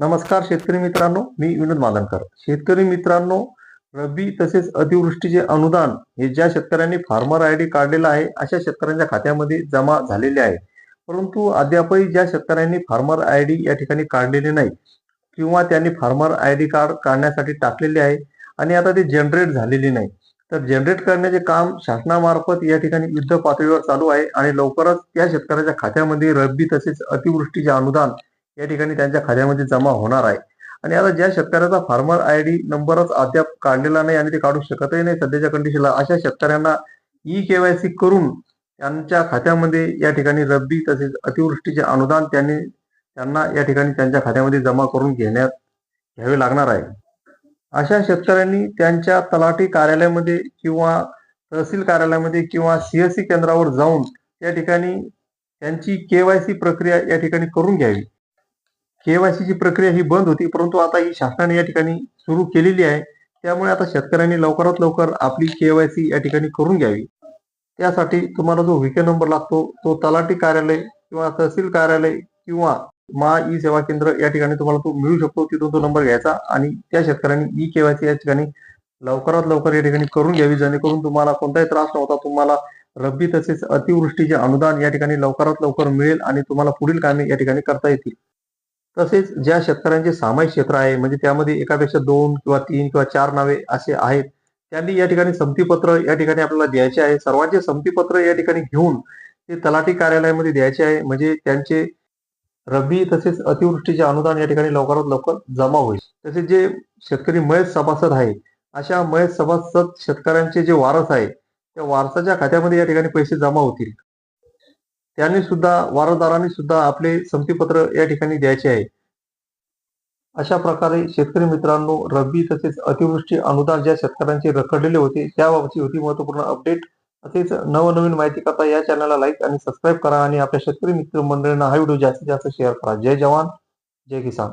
नमस्कार शेतकरी मित्रांनो मी विनोद मादनकर शेतकरी मित्रांनो रब्बी तसेच अतिवृष्टीचे अनुदान हे ज्या शेतकऱ्यांनी फार्मर आय डी काढलेला आहे अशा शेतकऱ्यांच्या खात्यामध्ये जमा झालेले आहे. परंतु अद्यापही ज्या शेतकऱ्यांनी फार्मर आय डी या ठिकाणी काढलेले नाही किंवा त्यांनी फार्मर आय डी कार्ड काढण्यासाठी टाकलेले आहे आणि आता ते जनरेट झालेले नाही तर जनरेट करण्याचे काम शासनामार्फत या ठिकाणी युद्ध पातळीवर चालू आहे आणि लवकरच त्या शेतकऱ्याच्या खात्यामध्ये रब्बी तसेच अतिवृष्टीचे अनुदान या ठिकाणी त्यांच्या खात्यामध्ये जमा होणार आहे. आणि आता ज्या शेतकऱ्याचा फार्मर आय डी नंबरच अद्याप काढलेला नाही आणि ते काढू शकतही नाही सध्याच्या कंडिशनला अशा शेतकऱ्यांना ई केवायसी करून त्यांच्या खात्यामध्ये या ठिकाणी रब्बी तसेच अतिवृष्टीचे अनुदान त्यांनी त्यांना या ठिकाणी त्यांच्या खात्यामध्ये जमा करून घेण्यात घ्यावे लागणार आहे. अशा शेतकऱ्यांनी त्यांच्या तलाठी कार्यालयामध्ये किंवा तहसील कार्यालयामध्ये किंवा सीएससी केंद्रावर जाऊन या ठिकाणी त्यांची केवायसी प्रक्रिया या ठिकाणी करून घ्यावी. केवायसीची प्रक्रिया ही बंद होती परंतु आता ही शासनाने या ठिकाणी सुरू केलेली आहे. त्यामुळे आता शेतकऱ्यांनी लवकरात लवकर आपली केवायसी या ठिकाणी करून घ्यावी. त्यासाठी तुम्हाला जो व्हीके नंबर लागतो तो तलाठी कार्यालय किंवा तहसील कार्यालय किंवा मा ई सेवा केंद्र या ठिकाणी तुम्हाला तो मिळू शकतो. तिथून तो नंबर घ्यायचा आणि त्या शेतकऱ्यांनी ई केवायसी या ठिकाणी लवकरात लवकर या ठिकाणी करून घ्यावी. जेणेकरून तुम्हाला कोणताही त्रास नव्हता तुम्हाला रब्बी तसेच अतिवृष्टीचे अनुदान या ठिकाणी लवकरात लवकर मिळेल आणि तुम्हाला पुढील कामे या ठिकाणी करता येतील. तसेच ज्या शेतकऱ्यांचे सामायिक क्षेत्र आहे म्हणजे त्यामध्ये एकापेक्षा दोन किंवा तीन किंवा चार नावे असे आहेत त्यांनी या ठिकाणी संमतीपत्र या ठिकाणी आपल्याला द्यायचे आहे. सर्वांचे संमतीपत्र या ठिकाणी घेऊन ते तलाठी कार्यालयामध्ये द्यायचे आहे. म्हणजे त्यांचे रब्बी तसेच अतिवृष्टीचे अनुदान या ठिकाणी लवकरात लवकर जमा होईल. तसेच जे शेतकरी मयत सभासद आहे अशा मयत सभासद शेतकऱ्यांचे जे वारस आहे त्या वारसाच्या खात्यामध्ये या ठिकाणी पैसे जमा होतील. त्यांनी सुद्धा वारदारांनी सुद्धा आपले संमतीपत्र या ठिकाणी द्यायचे आहे. अशा प्रकारे शेतकरी मित्रांनो रब्बी तसेच अतिवृष्टी अनुदान ज्या शेतकऱ्यांचे रखडलेले होते त्याबाबतची होती महत्त्वपूर्ण अपडेट तसेच नवनवीन माहिती करता या चॅनलला लाईक आणि सबस्क्राईब करा आणि आपल्या शेतकरी मित्र मंडळींना हा व्हिडिओ जास्तीत जास्त शेअर करा. जय जवान जय किसान.